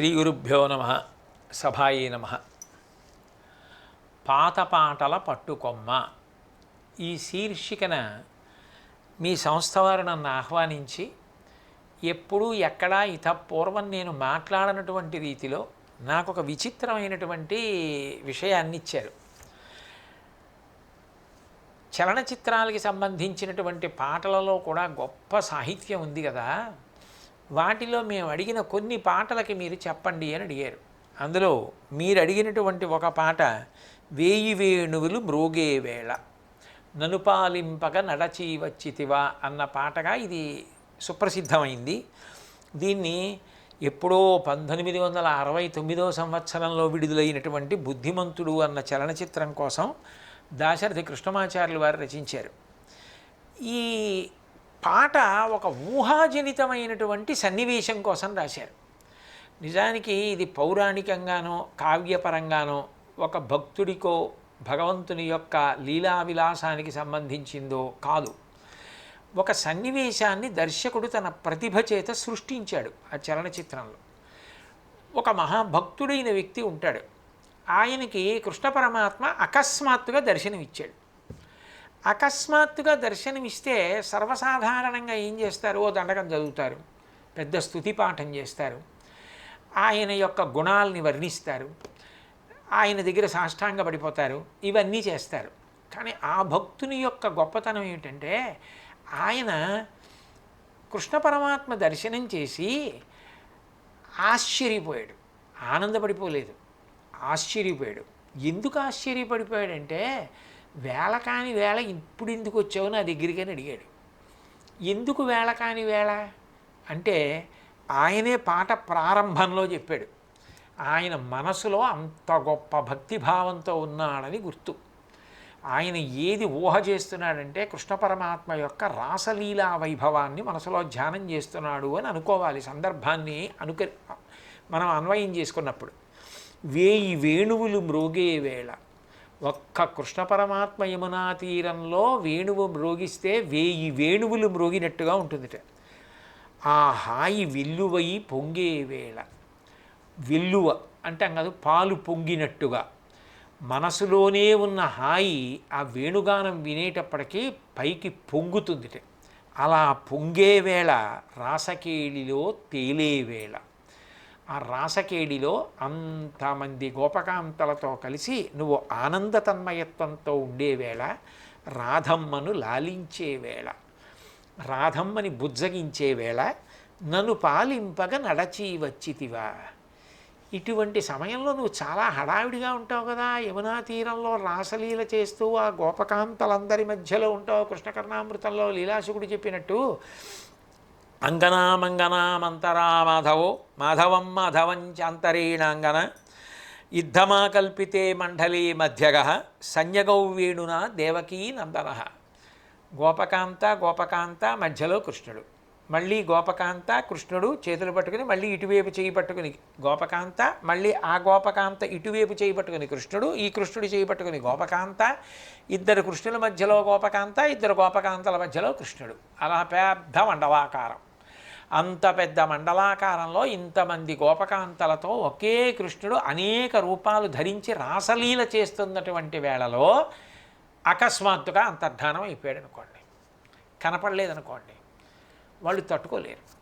శ్రీ గురుభ్యో నమ సభాయి నమ. పాత పాటల పట్టుకొమ్మ. ఈ శీర్షికన మీ సంస్థ వారు నన్ను ఆహ్వానించి ఎప్పుడూ ఎక్కడా ఇతపూర్వం నేను మాట్లాడనటువంటి రీతిలో నాకు ఒక విచిత్రమైనటువంటి విషయాన్ని ఇచ్చారు. చలనచిత్రాలకి సంబంధించినటువంటి పాటలలో కూడా గొప్ప సాహిత్యం ఉంది కదా. వాటిలో మేము అడిగిన కొన్ని పాటలకి మీరు చెప్పండి అని అడిగారు. అందులో మీరు అడిగినటువంటి ఒక పాట వేయి వేణువులు మ్రోగే వేళ ననుపాలింపక నడచి వచ్చితివా అన్న పాటగా ఇది సుప్రసిద్ధమైంది. దీన్ని ఎప్పుడో పంతొమ్మిది వందల అరవై తొమ్మిదో సంవత్సరంలో విడుదలైనటువంటి బుద్ధిమంతుడు అన్న చలనచిత్రం కోసం దాశరథి కృష్ణమాచార్యులు వారు రచించారు. ఈ పాట ఒక ఊహాజనితమైనటువంటి సన్నివేశం కోసం రాశారు. నిజానికి ఇది పౌరాణికంగానో కావ్యపరంగానో ఒక భక్తుడికో భగవంతుని యొక్క లీలా విలాసానికి సంబంధించిందో కాదు. ఒక సన్నివేశాన్ని దర్శకుడు తన ప్రతిభ చేత సృష్టించాడు ఆ చలనచిత్రంలో. ఒక మహాభక్తుడైన వ్యక్తి ఉంటాడు. ఆయనకి కృష్ణ పరమాత్మ అకస్మాత్తుగా దర్శనమిచ్చాడు. అకస్మాత్తుగా దర్శనమిస్తే సర్వసాధారణంగా ఏం చేస్తారు? ఓ దండకం చదువుతారు. పెద్ద స్థుతి పాఠం చేస్తారు. ఆయన యొక్క గుణాలని వర్ణిస్తారు. ఆయన దగ్గర సాష్టాంగ పడిపోతారు ఇవన్నీ చేస్తారు. కానీ ఆ భక్తుని యొక్క గొప్పతనం ఏమిటంటే ఆయన కృష్ణ పరమాత్మ దర్శనం చేసి ఆశ్చర్యపోయాడు. ఆనందపడిపోలేదు. ఆశ్చర్యపోయాడు. ఎందుకు ఆశ్చర్యపడిపోయాడంటే వేళ కాని వేళ ఇప్పుడు ఎందుకు వచ్చావు నా దగ్గరికి అని అడిగాడు. ఎందుకు వేళ కాని వేళ? అంటే ఆయనే పాట ప్రారంభంలో చెప్పాడు. ఆయన మనసులో అంత గొప్ప భక్తిభావంతో ఉన్నాడని గుర్తు. ఆయన ఏది ఊహ చేస్తున్నాడంటే కృష్ణ పరమాత్మ యొక్క రాసలీలా వైభవాన్ని మనసులో ధ్యానం చేస్తున్నాడు అని అనుకోవాలి సందర్భాన్ని అనుక మనం అన్వయం చేసుకున్నప్పుడు. వేయి వేణువులు మ్రోగే వేళ. ఒక్క కృష్ణ పరమాత్మ యమునా తీరంలో వేణువు మ్రోగిస్తే వేయి వేణువులు మ్రోగినట్టుగా ఉంటుందిట. ఆ హాయి వెల్లువై పొంగే వేళ. వెల్లువ అంటే కాదు పాలు పొంగినట్టుగా. మనసులోనే ఉన్న హాయి ఆ వేణుగానం వినేటప్పటికీ పైకి పొంగుతుందిట. అలా పొంగే వేళ రాసకేళిలో తేలే వేళ. ఆ రాసకేడిలో అంతమంది గోపకాంతలతో కలిసి నువ్వు ఆనంద తన్మయత్వంతో ఉండే వేళ రాధమ్మను లాలించే వేళ రాధమ్మని బుజ్జగించే వేళ నన్ను పాలింపగ నడచి వచ్చితివా. ఇటువంటి సమయంలో నువ్వు చాలా హడావిడిగా ఉంటావు కదా యమునా తీరంలో రాసలీల చేస్తూ ఆ గోపకాంతలందరి మధ్యలో ఉంటావు కృష్ణకర్ణామృతంలో లీలాసుకుడు చెప్పినట్టు. అంగనామంగనామంతరా మాధవో మాధవం మాధవం యుద్ధమాకల్పితే మండలీ మధ్యగ సంయగౌ వేణున దేవకీ నందన. గోపకాంత గోపకాంత మధ్యలో కృష్ణుడు. మళ్ళీ గోపకాంత కృష్ణుడు చేతులు పట్టుకుని మళ్ళీ ఇటువైపు చేయి పట్టుకుని గోపకాంత మళ్ళీ ఆ గోపకాంత ఇటువైపు చేయి పట్టుకుని కృష్ణుడు ఈ కృష్ణుడు చేయి పట్టుకుని గోపకాంత ఇద్దరు కృష్ణుల మధ్యలో గోపకాంత ఇద్దరు గోపకాంతల మధ్యలో కృష్ణుడు. అలా పెద్ద మండలాకారం. అంత పెద్ద మండలాకారంలో ఇంతమంది గోపకాంతలతో ఒకే కృష్ణుడు అనేక రూపాలు ధరించి రాసలీల చేస్తున్నటువంటి వేళలో అకస్మాత్తుగా అంతర్ధానం అయిపోయాడు అనుకోండి. కనపడలేదనుకోండి. వాళ్ళు తట్టుకోలేరు.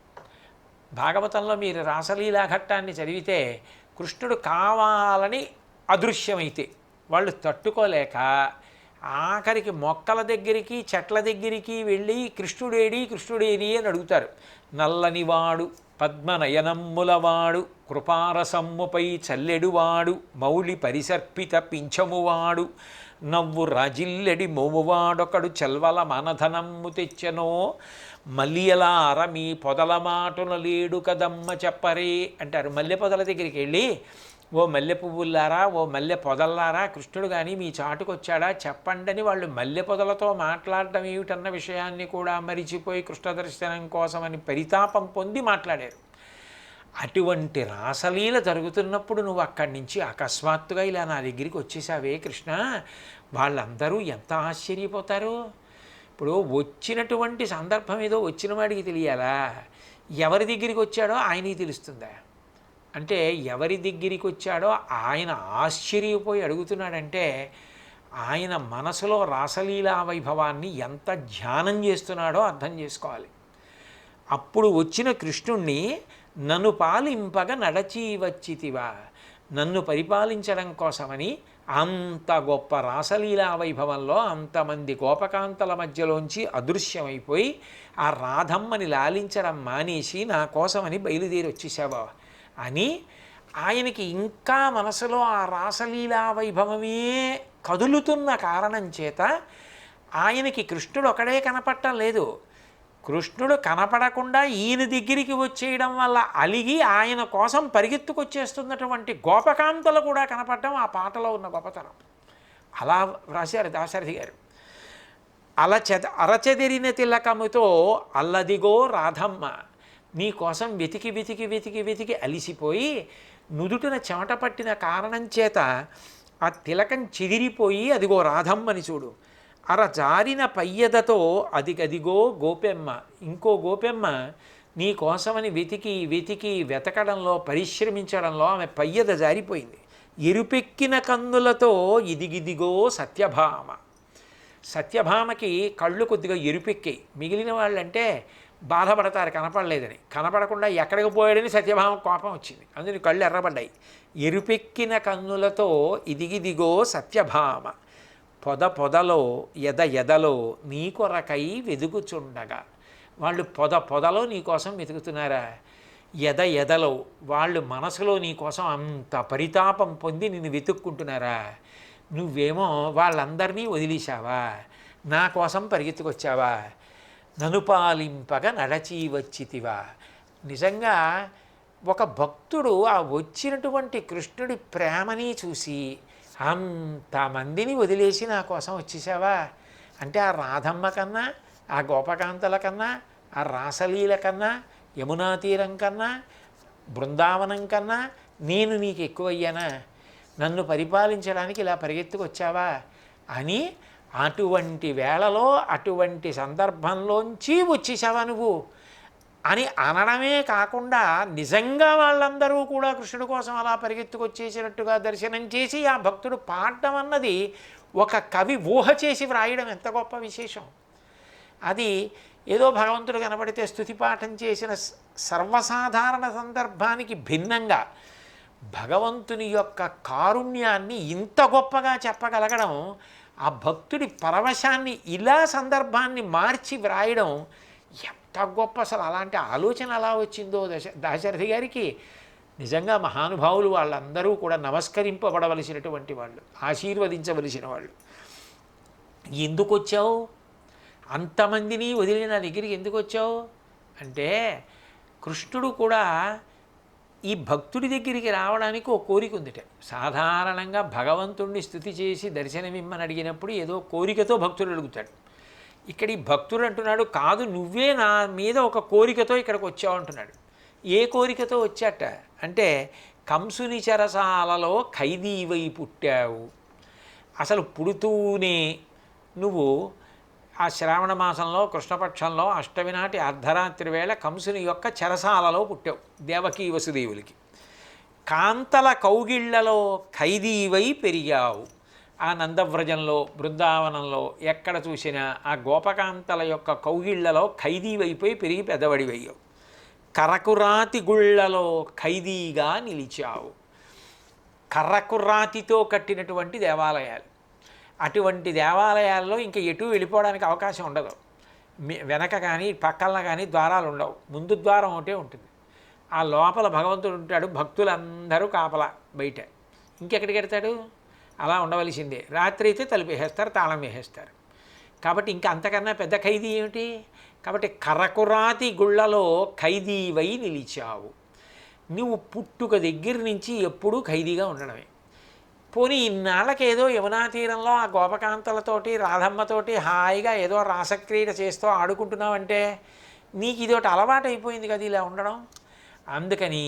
భాగవతంలో మీరు రాసలీలా ఘట్టాన్ని చదివితే కృష్ణుడు కావాలని అదృశ్యమైతే వాళ్ళు తట్టుకోలేక ఆఖరికి మొక్కల దగ్గరికి చెట్ల దగ్గరికి వెళ్ళి కృష్ణుడేడి కృష్ణుడేడి అని అడుగుతారు. నల్లనివాడు పద్మనయనమ్ములవాడు కృపారసమ్ముపై చల్లెడువాడు మౌళి పరిసర్పిత పింఛమువాడు నవ్వు రాజిల్లెడి మోమువాడొకడు చెల్వల మనధనమ్ము తెచ్చెనో మలియలార మీ పొదల మాటున లేడు కదమ్మ చెప్పరే అంటారు. మల్లె పొదల దగ్గరికి వెళ్ళి ఓ మల్లె పువ్వుల్లారా ఓ మల్లె పొదల్లారా కృష్ణుడు కానీ మీ చాటుకొచ్చాడా? చెప్పండని వాళ్ళు మల్లె పొదలతో మాట్లాడడం ఏమిటన్న విషయాన్ని కూడా మరిచిపోయి కృష్ణ దర్శనం కోసమని పరితాపం పొంది మాట్లాడారు. అటువంటి రాసలీల జరుగుతున్నప్పుడు నువ్వు అక్కడి నుంచి అకస్మాత్తుగా ఇలా నా దగ్గరికి వచ్చేసావే కృష్ణ. వాళ్ళందరూ ఎంత ఆశ్చర్యపోతారు? ఇప్పుడు వచ్చినటువంటి సందర్భం ఏదో వచ్చిన వాడికి తెలియాలా? ఎవరి దగ్గరికి వచ్చాడో ఆయనకి తెలుస్తుందా? అంటే ఎవరి దగ్గరికి వచ్చాడో ఆయన ఆశ్చర్యపోయి అడుగుతున్నాడంటే ఆయన మనసులో రాసలీలా వైభవాన్ని ఎంత ధ్యానం చేస్తున్నాడో అర్థం చేసుకోవాలి. అప్పుడు వచ్చిన కృష్ణుణ్ణి నన్ను పాలింపగ నడచి వచ్చితివా నన్ను పరిపాలించడం కోసమని అంత గొప్ప రాసలీలా వైభవంలో అంతమంది గోపకాంతల మధ్యలోంచి అదృశ్యమైపోయి ఆ రాధమ్మని లాలించడం మానేసి నా కోసమని బయలుదేరి వచ్చేసావా అని ఆయనకి ఇంకా మనసులో ఆ రాసలీలా వైభవమే కదులుతున్న కారణం చేత ఆయనకి కృష్ణుడు ఒకడే కనపడటం లేదు. కృష్ణుడు కనపడకుండా ఈయన దగ్గరికి వచ్చేయడం వల్ల అలిగి ఆయన కోసం పరిగెత్తుకొచ్చేస్తున్నటువంటి గోపకాంతలు కూడా కనపడటం ఆ పాటలో ఉన్న గొప్పతనం. అలా రాశారు దాశరథి గారు. అలచెద అరచెదిరిన తిలకముతో అల్లదిగో రాధమ్మ నీకోసం వెతికి వెతికి వెతికి వెతికి అలిసిపోయి నుదుటిన చెమట పట్టిన కారణం చేత ఆ తిలకం చెదిరిపోయి అదిగో రాధమ్మని చూడు. అర జారిన పయ్యదతో అదిగదిగో గోపెమ్మ. ఇంకో గోపెమ్మ నీ కోసమని వెతికి వెతికి వెతకడంలో పరిశ్రమించడంలో ఆమె పయ్యద జారిపోయింది. ఎరుపెక్కిన కన్నులతో ఇదిగిదిగో సత్యభామ. సత్యభామకి కళ్ళు కొద్దిగా ఎరుపెక్కాయి. మిగిలిన వాళ్ళంటే బాధపడతారు కనపడలేదని. కనపడకుండా ఎక్కడికి పోయాడని సత్యభామ కోపం వచ్చింది. అందుకని కళ్ళు ఎర్రబడ్డాయి. ఎరుపెక్కిన కన్నులతో ఇదిగిదిగో సత్యభామ. పొద పొదలో ఎద ఎదలో నీ కొరకై వెదుగుచుండగా. వాళ్ళు పొద పొదలో నీకోసం వెతుకుతున్నారా? ఎద ఎదలో వాళ్ళు మనసులో నీకోసం అంత పరితాపం పొంది నిన్ను వెతుక్కుంటున్నారా? నువ్వేమో వాళ్ళందరినీ వదిలేశావా? నా కోసం పరిగెత్తుకొచ్చావా? ననుపాలింపగా నడచి వచ్చితివా నిజంగా ఒక భక్తుడు ఆ వచ్చినటువంటి కృష్ణుడి ప్రేమని చూసి అంతమందిని వదిలేసి నా కోసం వచ్చేసావా? అంటే ఆ రాధమ్మ కన్నా ఆ గోపకాంతల కన్నా ఆ రాసలీల కన్నా యమునా తీరం కన్నా బృందావనం కన్నా నేను నీకు ఎక్కువయ్యానా? నన్ను పరిపాలించడానికి ఇలా పరిగెత్తుకొచ్చావా? అని అటువంటి వేళలో అటువంటి సందర్భంలోంచి వచ్చేసావా నువ్వు? అని అనడమే కాకుండా నిజంగా వాళ్ళందరూ కూడా కృష్ణుడి కోసం అలా పరిగెత్తుకొచ్చేసినట్టుగా దర్శనం చేసి ఆ భక్తుడు పాడటం అన్నది ఒక కవి ఊహ చేసి వ్రాయడం ఎంత గొప్ప విశేషం. అది ఏదో భగవంతుడు కనబడితే స్థుతి పాఠం చేసిన సర్వసాధారణ సందర్భానికి భిన్నంగా భగవంతుని యొక్క కారుణ్యాన్ని ఇంత గొప్పగా చెప్పగలగడం ఆ భక్తుడి పరవశాన్ని ఇలా సందర్భాన్ని మార్చి వ్రాయడం ఎంత గొప్ప అసలు అలాంటి ఆలోచన ఎలా వచ్చిందో దశ దాశరథి గారికి. నిజంగా మహానుభావులు వాళ్ళందరూ కూడా నమస్కరింపబడవలసినటువంటి వాళ్ళు ఆశీర్వదించవలసిన వాళ్ళు. ఎందుకు వచ్చావు? అంతమందిని వదిలి నా దగ్గరికి ఎందుకు వచ్చావు? అంటే కృష్ణుడు కూడా ఈ భక్తుడి దగ్గరికి రావడానికి ఒక కోరిక ఉందిట. సాధారణంగా భగవంతుణ్ణి స్థుతి చేసి దర్శనమిమ్మని అడిగినప్పుడు ఏదో కోరికతో భక్తుడు అడుగుతాడు. ఇక్కడ ఈ భక్తుడు అంటున్నాడు కాదు నువ్వే నా మీద ఒక కోరికతో ఇక్కడికి వచ్చావు అంటున్నాడు. ఏ కోరికతో వచ్చాట? అంటే కంసుని చెరసాలలో ఖైదీవై పుట్టావు. అసలు పుడుతూనే నువ్వు ఆ శ్రావణ మాసంలో కృష్ణపక్షంలో అష్టమి నాటి అర్ధరాత్రి వేళ కంసుని యొక్క చెరసాలలో పుట్టావు దేవకీ వసుదేవులకి. కాంతల కౌగిళ్ళలో ఖైదీవై పెరిగావు. ఆ నందవ్రజంలో బృందావనంలో ఎక్కడ చూసినా ఆ గోపకాంతల యొక్క కౌగిళ్ళలో ఖైదీవైపోయి పెరిగి పెద్దవడివయ్యావు కరకురాతి గుళ్ళలో ఖైదీగా నిలిచావు. కర్రకుర్రాతితో కట్టినటువంటి దేవాలయాలు. అటువంటి దేవాలయాల్లో ఇంకా ఎటు వెళ్ళిపోవడానికి అవకాశం ఉండదు. వెనక కానీ పక్కన కానీ ద్వారాలు ఉండవు. ముందు ద్వారం ఒకటే ఉంటుంది. ఆ లోపల భగవంతుడు ఉంటాడు. భక్తులందరూ కాపలా బయట. ఇంకెక్కడికి వెడతాడు అలా ఉండవలసిందే. రాత్రి అయితే తలుపు వేసేస్తారు తాళం వేసేస్తారు. కాబట్టి ఇంకా అంతకన్నా పెద్ద ఖైదీ ఏమిటి? కాబట్టి కరకురాతి గుళ్ళలో ఖైదీవై నిలిచావు. నువ్వు పుట్టుక దగ్గర నుంచి ఎప్పుడూ ఖైదీగా ఉండడమే. పోనీ ఇన్నాళ్ళకేదో యమునా తీరంలో ఆ గోపకాంతలతోటి రాధమ్మతోటి హాయిగా ఏదో రాసక్రీడ చేస్తూ ఆడుకుంటున్నావంటే నీకు ఇది ఒకటి అలవాటు అయిపోయింది కదా ఇలా ఉండడం. అందుకని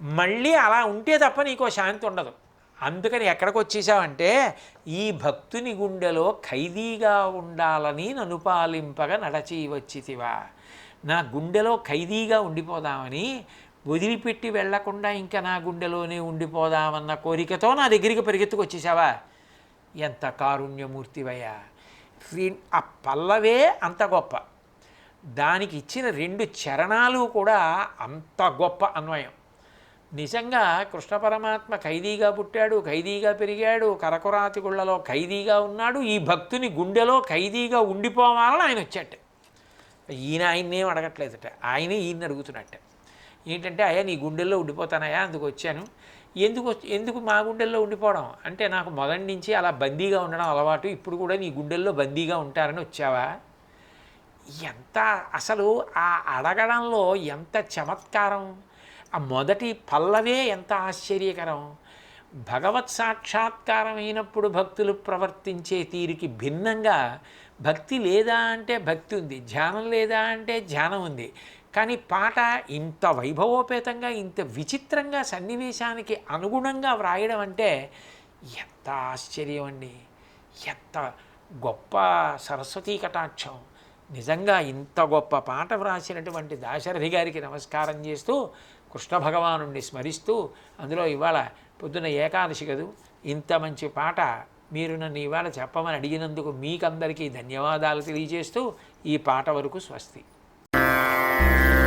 మళ్ళీ అలా ఉంటే తప్ప నీకో శాంతి ఉండదు. అందుకని ఎక్కడికి వచ్చేసావంటే ఈ భక్తుని గుండెలో ఖైదీగా ఉండాలని నన్ను పాలింపగా నడచి వచ్చితివా నా గుండెలో ఖైదీగా ఉండిపోదామని వదిలిపెట్టి వెళ్ళకుండా ఇంకా నా గుండెలోనే ఉండిపోదామన్న కోరికతో నా దగ్గరికి పరిగెత్తుకు వచ్చేసావా ఎంత కారుణ్యమూర్తివయ్యా. ఆ పల్లవే అంత గొప్ప. దానికి ఇచ్చిన రెండు చరణాలు కూడా అంత గొప్ప అన్వయం. నిజంగా కృష్ణ పరమాత్మ ఖైదీగా పుట్టాడు ఖైదీగా పెరిగాడు కరకురాతి గుళ్ళలో ఖైదీగా ఉన్నాడు ఈ భక్తుని గుండెలో ఖైదీగా ఉండిపోవాలని ఆయన వచ్చాట ఈయన ఆయన్నేం అడగట్లేదట ఆయనే ఈయన్ని అడుగుతున్నట్టే. ఏంటంటే అయ్యా నీ గుండెల్లో ఉండిపోతానయ్యా అందుకు వచ్చాను. ఎందుకు వచ్చి- ఎందుకు మా గుండెల్లో ఉండిపోవడం? అంటే నాకు మొదటి నుంచి అలా బందీగా ఉండడం అలవాటు ఇప్పుడు కూడా నీ గుండెల్లో బందీగా ఉంటారని వచ్చావా? ఎంత అసలు ఆ అడగడంలో ఎంత చమత్కారం? ఆ మొదటి పల్లవే ఎంత ఆశ్చర్యకరం! భగవత్ సాక్షాత్కారం అయినప్పుడు భక్తులు ప్రవర్తించే తీరుకి భిన్నంగా భక్తి లేదా అంటే భక్తి ఉంది ధ్యానం లేదా అంటే ధ్యానం ఉంది. కానీ పాట ఇంత వైభవోపేతంగా ఇంత విచిత్రంగా సన్నివేశానికి అనుగుణంగా వ్రాయడం అంటే ఎంత ఆశ్చర్యం అండి. ఎంత గొప్ప సరస్వతీ కటాక్షం. నిజంగా ఇంత గొప్ప పాట వ్రాసినటువంటి దాశరథి గారికి నమస్కారం చేస్తూ కృష్ణ భగవాను స్మరిస్తూ అందులో ఇవాళ పొద్దున ఏకాదశి కదూ ఇంత మంచి పాట మీరు నన్ను ఇవాళ చెప్పమని అడిగినందుకు మీకందరికీ ధన్యవాదాలు తెలియజేస్తూ ఈ పాట వరకు స్వస్తి. Bye.